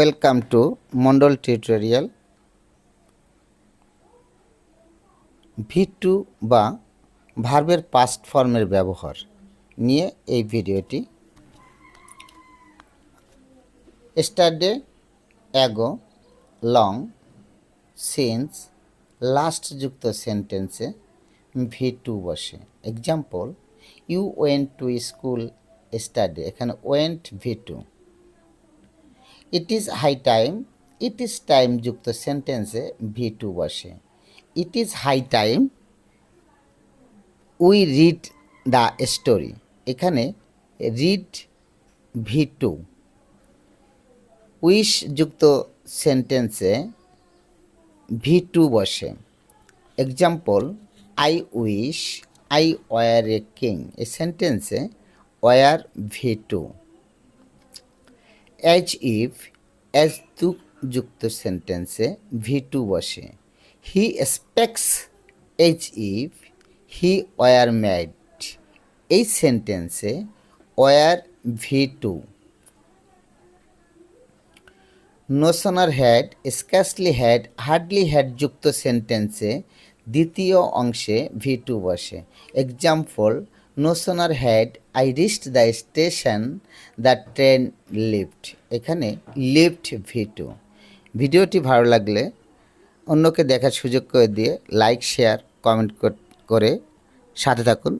Welcome to Mondal tutorial V two বা ভার্বের past ফর্মের ব্যবহার নিয়ে এই ভিডিওটি। Yesterday ago long since last যুক্ত সেন্টেন্সে ভি টু বসে। Example you went to school study এখানে went V two it is high time it is time যুক্ত সেন্টেন্সে ভি টু বসে it is high time we read the story এখানে read V two wish যুক্ত সেন্টেন্সে V two বসে example I wish I were a king এই সেন্টেন্সে were V two as if as though যুক্ত সেন্টেন্সে ভি টু বসে। He expects as if he were mad এই সেন্টেন্সে were V two no sooner had scarcely had hardly had যুক্ত সেন্টেন্সে দ্বিতীয় অংশে ভি টু বসে। Example no sooner had I reached the station the train left এখানে left V ভিডিওটি ভালো লাগলে অন্যকে দেখার সুযোগ করে দিয়ে লাইক শেয়ার কমেন্ট করে সাথে থাকুন।